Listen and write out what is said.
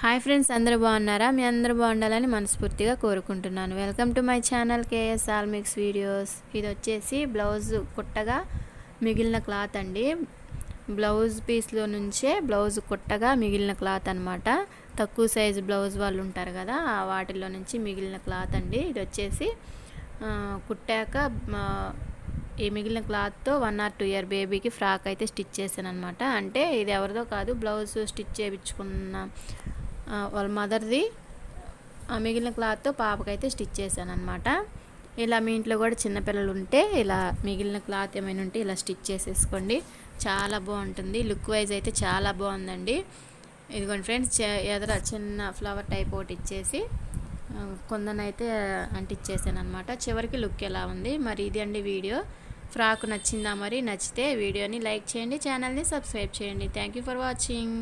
Hi friends అందరూ బాగున్నారా? మీ అందరూ బాగుండాలని మనస్ఫూర్తిగా కోరుకుంటున్నాను. Welcome to my channel KS all mix videos ఇది వచ్చేసి బ్లౌజ్ కుట్టగా మిగిలిన క్లాత్ అండి. బ్లౌజ్ పీస్లో నుంచే బ్లౌజ్ కుట్టగా మిగిలిన క్లాత్ అనమాట తక్కువ సైజు బ్లౌజ్ వాళ్ళు ఉంటారు కదా ఆ వాటిల్లో నుంచి మిగిలిన క్లాత్ అండి. ఇది వచ్చేసి కుట్టాక ఈ మిగిలిన క్లాత్తో వన్ ఆర్ టూ ఇయర్ బేబీకి ఫ్రాక్ అయితే స్టిచ్ చేశాను అనమాట అంటే ఇది ఎవరిదో కాదు బ్లౌజ్ స్టిచ్ చేయించుకున్న వాళ్ళ మదర్ది ఆ మిగిలిన క్లాత్తో పాపకైతే స్టిచ్ చేశాను అనమాట ఇలా మీ ఇంట్లో కూడా చిన్నపిల్లలు ఉంటే ఇలా మిగిలిన క్లాత్ ఏమైనా ఉంటే ఇలా స్టిచ్ చేసేసుకోండి. చాలా బాగుంటుంది. లుక్ వైజ్ అయితే చాలా బాగుందండి. ఇదిగోండి ఫ్రెండ్స్ ఎదర చిన్న ఫ్లవర్ టైప్ ఒకటి ఇచ్చేసి కొందనైతే అంటిచ్చేసాను అనమాట చివరికి లుక్ ఎలా ఉంది? మరి ఇది అండి వీడియో. ఫ్రాక్ నచ్చిందా మరి? నచ్చితే వీడియోని లైక్ చేయండి ఛానల్ని సబ్స్క్రైబ్ చేయండి. Thank you for watching.